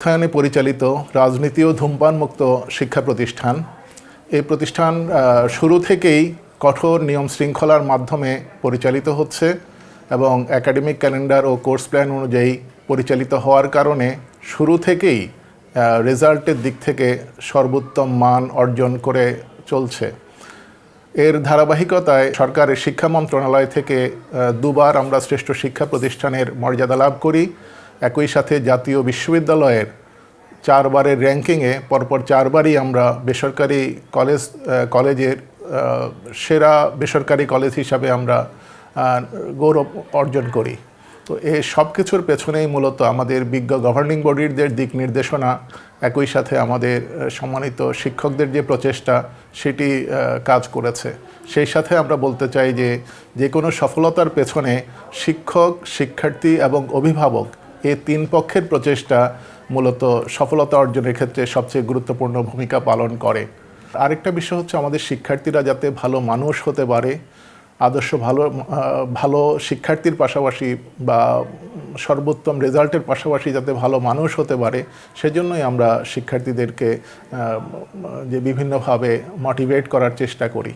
অর্থায়নে পরিচালিত রাজনীতি ও ধূমপানমুক্ত শিক্ষা প্রতিষ্ঠান। এই প্রতিষ্ঠান শুরু থেকেই কঠোর নিয়ম শৃঙ্খলার মাধ্যমে পরিচালিত হচ্ছে এবং একাডেমিক ক্যালেন্ডার ও কোর্স প্ল্যান অনুযায়ী পরিচালিত হওয়ার কারণে শুরু থেকেই রেজাল্টের দিক থেকে সর্বোত্তম মান অর্জন করে চলছে। এর ধারাবাহিকতায় সরকারের শিক্ষা মন্ত্রণালয় থেকে দুবার আমরা শ্রেষ্ঠ শিক্ষা প্রতিষ্ঠানের মর্যাদা লাভ করি। একই সাথে জাতীয় বিশ্ববিদ্যালয়ের চারবারের র্যাঙ্কিংয়ে পরপর চারবারই আমরা বেসরকারি কলেজ কলেজের সেরা বেসরকারি কলেজ হিসাবে আমরা গৌরব অর্জন করি। তো এই সব কিছুর পেছনেই মূলত আমাদের বিজ্ঞ গভর্নিং বডিদের দিক নির্দেশনা, একই সাথে আমাদের সম্মানিত শিক্ষকদের যে প্রচেষ্টা, সেটি কাজ করেছে। সেই সাথে আমরা বলতে চাই যে যে কোনো সফলতার পেছনে শিক্ষক, শিক্ষার্থী এবং অভিভাবক এই তিন পক্ষের প্রচেষ্টা মূলত সফলতা অর্জনের ক্ষেত্রে সবচেয়ে গুরুত্বপূর্ণ ভূমিকা পালন করে। আরেকটা বিষয় হচ্ছে আমাদের শিক্ষার্থীরা যাতে ভালো মানুষ হতে পারে, আদর্শ ভালো ভালো শিক্ষার্থীর পাশাপাশি বা সর্বোত্তম রেজাল্টের পাশাপাশি যাতে ভালো মানুষ হতে পারে, সেজন্যই আমরা শিক্ষার্থীদেরকে যে বিভিন্নভাবে মোটিভেট করার চেষ্টা করি।